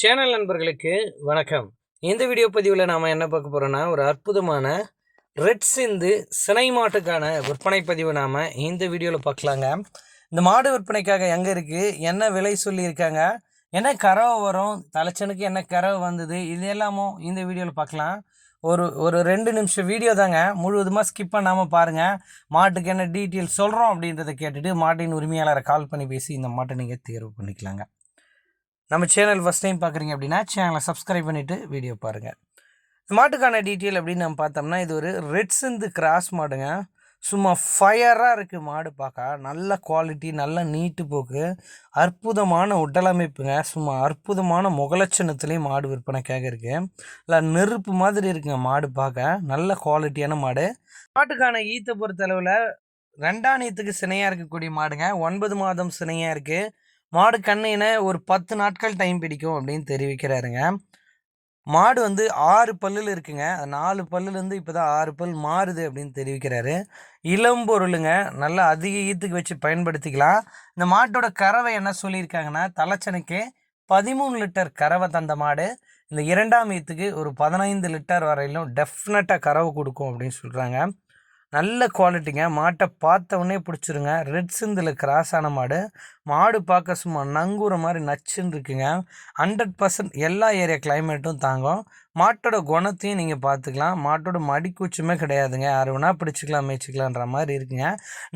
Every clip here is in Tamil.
சேனல் நண்பர்களுக்கு வணக்கம். இந்த வீடியோ பதிவில் நாம் என்ன பார்க்க போகிறோன்னா ஒரு அற்புதமான ரெட் சிந்து சினை மாட்டுக்கான விற்பனை பதிவு நாம் இந்த வீடியோவில் பார்க்கலாங்க. இந்த மாடு விற்பனைக்காக எங்கே இருக்குது என்ன விலை சொல்லியிருக்காங்க? என்ன கறவை வரும்? தலைச்சனுக்கு என்ன கறவை வந்தது? இது எல்லாமும் இந்த வீடியோவில் பார்க்கலாம். ஒரு ஒரு ரெண்டு நிமிஷம் வீடியோ தாங்க. முழுவதுமாக ஸ்கிப் பண்ணாமல் பாருங்கள் மாட்டுக்கு என்ன டீட்டெயில் சொல்கிறோம் அப்படின்றத கேட்டுட்டு மாட்டின் உரிமையாளரை கால் பண்ணி பேசி இந்த மாட்டை நீங்கள் தேர்வு பண்ணிக்கலாங்க. நம்ம சேனல் ஃபஸ்ட் டைம் பார்க்குறீங்க அப்படின்னா சேனலை சப்ஸ்கிரைப் பண்ணிவிட்டு வீடியோ பாருங்கள் இந்த மாட்டுக்கான டீட்டெயில் அப்படின்னு நம்ம பார்த்தோம்னா இது ஒரு ரெட் சிந்து கிராஸ் மாடுங்க. சும்மா ஃபயராக இருக்குது மாடு பார்க்க. நல்ல குவாலிட்டி நல்ல நீட்டு போக்கு. அற்புதமான உடலமைப்புங்க. சும்மா அற்புதமான முகலட்சணத்துலேயும் மாடு விற்பனைக்காக இருக்குது இல்லை நெருப்பு மாதிரி இருக்குங்க மாடு பார்க்க. நல்ல குவாலிட்டியான மாடு. மாட்டுக்கான ஈத்தை பொறுத்தளவில் ரெண்டாம் நீத்துக்கு சினையாக இருக்கக்கூடிய மாடுங்க. ஒன்பது மாதம் சினையாக இருக்குது மாடு கண்ணின ஒரு பத்து நாட்கள் டைம் பிடிக்கும் அப்படின்னு தெரிவிக்கிறாருங்க. மாடு வந்து ஆறு பல்லில் இருக்குங்க. நாலு பல்லுலேருந்து இப்போ தான் ஆறு பல் மாறுது அப்படின்னு தெரிவிக்கிறாரு. இளம்பொருளுங்க நல்லா அதிக ஈத்துக்கு வச்சு பயன்படுத்திக்கலாம். இந்த மாட்டோட கறவை என்ன சொல்லியிருக்காங்கன்னா தலைச்சனுக்கு பதிமூணு லிட்டர் கறவை தந்த மாடு இந்த இரண்டாம் ஈத்துக்கு ஒரு பதினைந்து லிட்டர் வரையிலும் டெஃபினட்டாக கறவை கொடுக்கும் அப்படின்னு சொல்கிறாங்க நல்ல குவாலிட்டிங்க மாட்டை பார்த்தவொடனே பிடிச்சிருங்க. ரெட் சிந்தில் கிராஸ் ஆன மாடு. மாடு பார்க்க சும்மா நங்குற மாதிரி நச்சுன்னு இருக்குங்க. ஹண்ட்ரட் பர்சன்ட் எல்லா ஏரியா கிளைமேட்டும் தாங்கும். மாட்டோட குணத்தையும் நீங்கள் பார்த்துக்கலாம். மாட்டோட மடிக்கூச்சுமே கிடையாதுங்க. யார் வேணால் பிடிச்சிக்கலாம் மேய்ச்சிக்கலான்ற மாதிரி இருக்குங்க.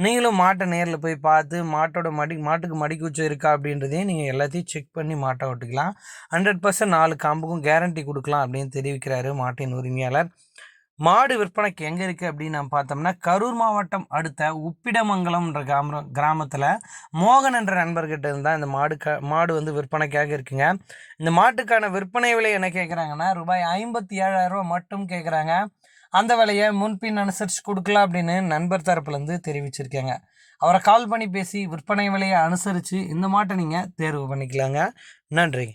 நீங்களும் மாட்டை நேரில் போய் பார்த்து மாட்டோட மடி மாட்டுக்கு மடிக்கூச்சம் இருக்கா அப்படின்றதையும் நீங்கள் எல்லாத்தையும் செக் பண்ணி மாட்டை ஓட்டிக்கலாம். ஹண்ட்ரட் பர்சன்ட் நாலு காம்புக்கும் கேரண்டி கொடுக்கலாம் அப்படின்னு தெரிவிக்கிறாரு மாட்டின் உரிமையாளர். மாடு விற்பனைக்கு எங்கே இருக்குது அப்படின்னு நம்ம பார்த்தோம்னா கரூர் மாவட்டம் அடுத்த உப்பிடமங்கலம்ன்ற கிராம கிராமத்தில் மோகன் என்ற நண்பர்கிட்ட இருந்தால் இந்த மாடு க மாடு வந்து விற்பனைக்காக இருக்குங்க. இந்த மாட்டுக்கான விற்பனை விலை என்ன கேட்குறாங்கன்னா ரூபாய் ஐம்பத்தி ஏழாயிரரூபா மட்டும் கேட்குறாங்க அந்த விலையை முன்பின் அனுசரித்து கொடுக்கலாம் அப்படின்னு நண்பர் தரப்புலேருந்து தெரிவிச்சிருக்காங்க. அவரை கால் பண்ணி பேசி விற்பனை விலையை அனுசரித்து இந்த மாட்டை நீங்கள் தேர்வு பண்ணிக்கலாங்க. நன்றி.